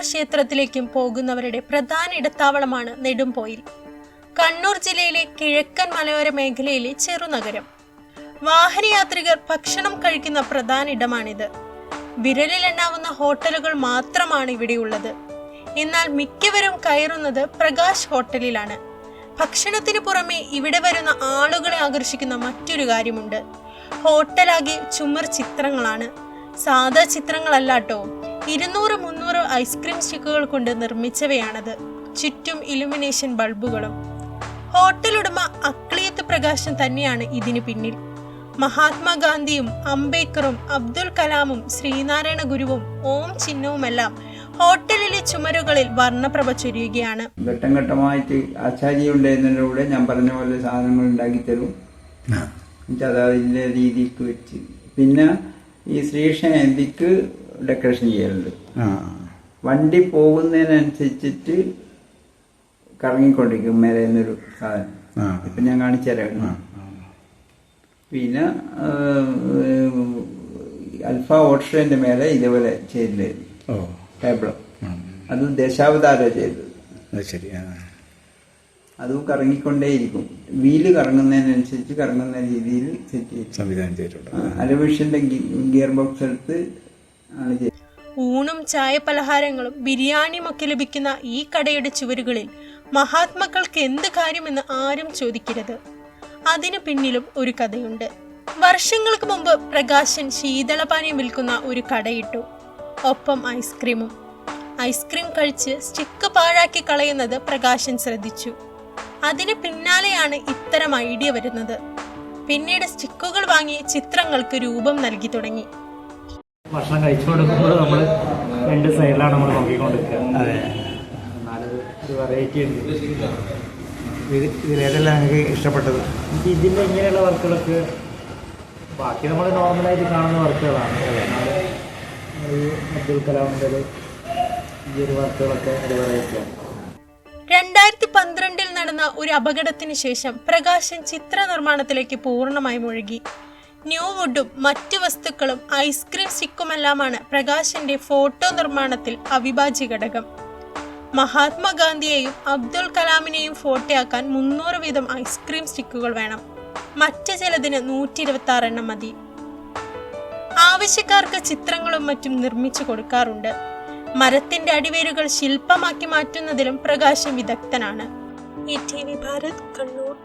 ക്ഷേത്രത്തിലേക്കും പോകുന്നവരുടെ പ്രധാന ഇടത്താവളമാണ് നെടുംപോയിൽ. കണ്ണൂർ ജില്ലയിലെ കിഴക്കൻ മലയോര മേഖലയിലെ ചെറുനഗരം. വാഹനയാത്രികർ ഭക്ഷണം കഴിക്കുന്ന പ്രധാന ഇടമാണിത്. വിരലിലെണ്ണാവുന്ന ഹോട്ടലുകൾ മാത്രമാണ് ഇവിടെയുള്ളത്. എന്നാൽ മിക്കവരും കയറുന്നത് പ്രകാശ് ഹോട്ടലിലാണ്. ഭക്ഷണത്തിന് പുറമെ ഇവിടെ വരുന്ന ആളുകളെ ആകർഷിക്കുന്ന മറ്റൊരു കാര്യമുണ്ട്. ഹോട്ടലാകെ ചുമർ ചിത്രങ്ങളാണ്. സാധാ ചിത്രങ്ങളല്ലാട്ടോ. ഇരുന്നൂറ് മുന്നൂറ് ഐസ്ക്രീം സ്റ്റിക്കുകൾ കൊണ്ട് നിർമ്മിച്ചവയാണത്. ചുറ്റും ഇലുമിനേഷൻ ബൾബുകളും ഹോട്ടൽ ഉടമ അക്ലിയത്ത് പ്രകാശൻ തന്നെയാണ് ഇതിനു പിന്നിൽ. മഹാത്മാഗാന്ധിയും അംബേദ്കറും അബ്ദുൽ കലാമും ശ്രീനാരായണ ഗുരുവും ഓം ചിഹ്നവുമെല്ലാം ഹോട്ടലിലെ ചുമരുകളിൽ വർണപ്രഭ ചൊരിയുകയാണ്. ഘട്ടം ഘട്ടമായിട്ട് ആചാര്യ ഉണ്ടായിരുന്നതിലൂടെ ഞാൻ പറഞ്ഞ പോലെ സാധനങ്ങൾ ഉണ്ടാക്കി തരും അതിന്റെ രീതിക്ക് വെച്ച്. പിന്നെ ഈ ശ്രീകൃഷ്ണ ജയന്തിക്ക് ഡെക്കറേഷൻ ചെയ്യലുണ്ട്. വണ്ടി പോകുന്നതിനനുസരിച്ചിട്ട് കറങ്ങിക്കൊണ്ടിരിക്കും മേലെ എന്നൊരു സാധനം ഇപ്പം ഞാൻ കാണിച്ചു തരാം. പിന്നെ അൽഫ ഓട്ടോറിന്റെ മേലെ ഇതേപോലെ ചെയ്തില്ലായിരുന്നു ടേബിളോ. അത് ദശാവതാരം ചെയ്തത്. അത് ശരി ആ. അതും കറങ്ങിക്കൊണ്ടേയിരിക്കും. വീൽ കറങ്ങുന്നതിനനുസരിച്ച് കറങ്ങുന്ന രീതിയിൽ സെറ്റ് ചെയ്തു. സംവിധാനം ചെയ്തിട്ടുണ്ട്. അലവിഷന്റെ ഗിയർ ബോക്സ് എടുത്ത് ഊണും ചായ പലഹാരങ്ങളും ബിരിയാണിയും ഒക്കെ ലഭിക്കുന്ന ഈ കടയുടെ ചുവരുകളിൽ മഹാത്മാക്കൾക്ക് എന്ത് കാര്യമെന്ന് ആരും ചോദിക്കരുത്. അതിനു പിന്നിലും ഒരു കഥയുണ്ട്. വർഷങ്ങൾക്ക് മുമ്പ് പ്രകാശൻ ശീതളപാനീയം വിൽക്കുന്ന ഒരു കടയിട്ടു. ഒപ്പം ഐസ്ക്രീമും. ഐസ്ക്രീം കഴിച്ച് സ്റ്റിക്ക് പാഴാക്കി കളയുന്നത് പ്രകാശൻ ശ്രദ്ധിച്ചു. അതിന് പിന്നാലെയാണ് ഇത്തരം ഐഡിയ വരുന്നത്. പിന്നീട് സ്റ്റിക്കുകൾ വാങ്ങി ചിത്രങ്ങൾക്ക് രൂപം നൽകി തുടങ്ങി. ഭക്ഷണം കഴിച്ചു കൊടുക്കുമ്പോൾ നമ്മൾ രണ്ട് സൈഡിലാണ് നമ്മൾ നോക്കിക്കൊണ്ടിരിക്കുക. അതെ. എന്നാലും ഒരു വെറൈറ്റി ഉണ്ട്. ഇത് ഇതിലേതെല്ലാം നിങ്ങൾക്ക് ഇഷ്ടപ്പെട്ടത്? എനിക്ക് ഇതിന്റെ ഇങ്ങനെയുള്ള വർക്കുകളൊക്കെ ബാക്കി നമ്മൾ നോർമലായിട്ട് കാണുന്ന വർക്കുകളാണ്. ഈ അബ്ദുൽ കലാമിന്റെ ഈ ഒരു വർക്കുകളൊക്കെ ഒരു വെറൈറ്റിയാണ് രണ്ടായിരത്തി പന്ത്രണ്ടിൽ നടന്ന ഒരു അപകടത്തിന് ശേഷം പ്രകാശൻ ചിത്ര നിർമ്മാണത്തിലേക്ക് പൂർണമായി മുഴുകി ന്യൂ വുഡും മറ്റു വസ്തുക്കളും ഐസ്ക്രീം സ്റ്റിക്കുമെല്ലാമാണ് പ്രകാശന്റെ ഫോട്ടോ നിർമ്മാണത്തിൽ അവിഭാജ്യ ഘടകം. മഹാത്മാഗാന്ധിയെയും അബ്ദുൽ കലാമിനെയും ഫോട്ടോയാക്കാൻ മുന്നൂറ് വീതം ഐസ്ക്രീം സ്റ്റിക്കുകൾ വേണം. മറ്റു ചിലതിന് നൂറ്റി ഇരുപത്തി ആറെണ്ണം മതി. ആവശ്യക്കാർക്ക് ചിത്രങ്ങളും മറ്റും നിർമ്മിച്ചു കൊടുക്കാറുണ്ട്. മരത്തിന്റെ അടിവേരുകൾ ശില്പമാക്കി മാറ്റുന്നതിലും പ്രകാശം വിദഗ്ധനാണ്. ഭാരത് കണ്ണൂർ